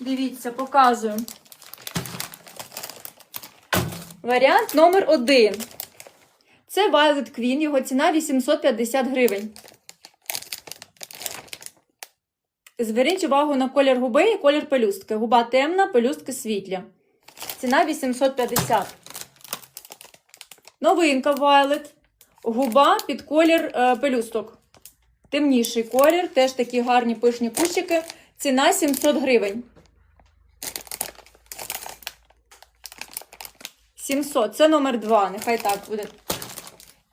Дивіться, показую. Варіант номер один. Це Violet Queen, його ціна 850 гривень. Зверніть увагу на колір губи і колір пелюстки. Губа темна, пелюстки світлі. Ціна 850. Новинка Violet. Губа під колір е, пелюсток. Темніший колір, теж такі гарні пишні кущики. Ціна 700 гривень. 700. Це номер 2, нехай так буде.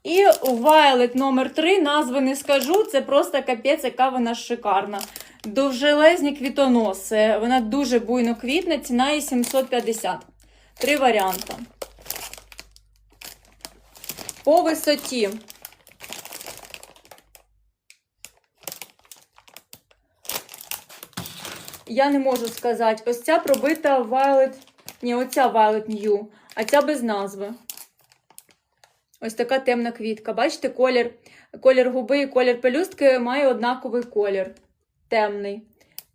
І Violet номер 3, назви не скажу, це просто капець, яка вона шикарна. Довжелезні квітоноси. Вона дуже буйно квітне, ціна її 750. Три варіанти. По висоті. Я не можу сказати. Ось ця пробита Violet. Ні, оця Violet New, а ця без назви. Ось така темна квітка. Бачите, колір, колір губи і колір пелюстки має однаковий колір. Темний.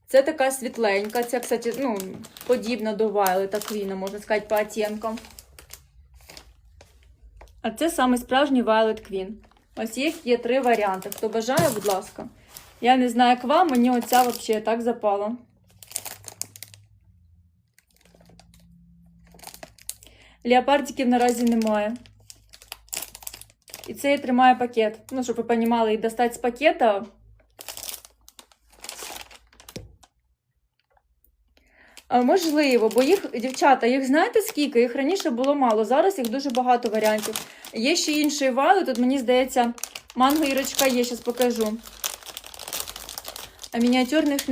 Це така світленька. Це, кстати, ну, подібна до Violet Queen, можна сказати, по оттінкам. А це саме справжній Violet Queen. Ось їх є три варіанти. Хто бажає, будь ласка. Я не знаю, як вам, мені оця взагалі так запала. Леопардиків наразі немає. І це я тримаю пакет. Ну, щоб ви розуміли, і достати з пакета. Можливо, бо їх, дівчата, їх знаєте скільки? Їх раніше було мало. Зараз їх дуже багато варіантів. Є ще інший вали, тут мені здається, манго ірочка є, зараз покажу. А мініатюрних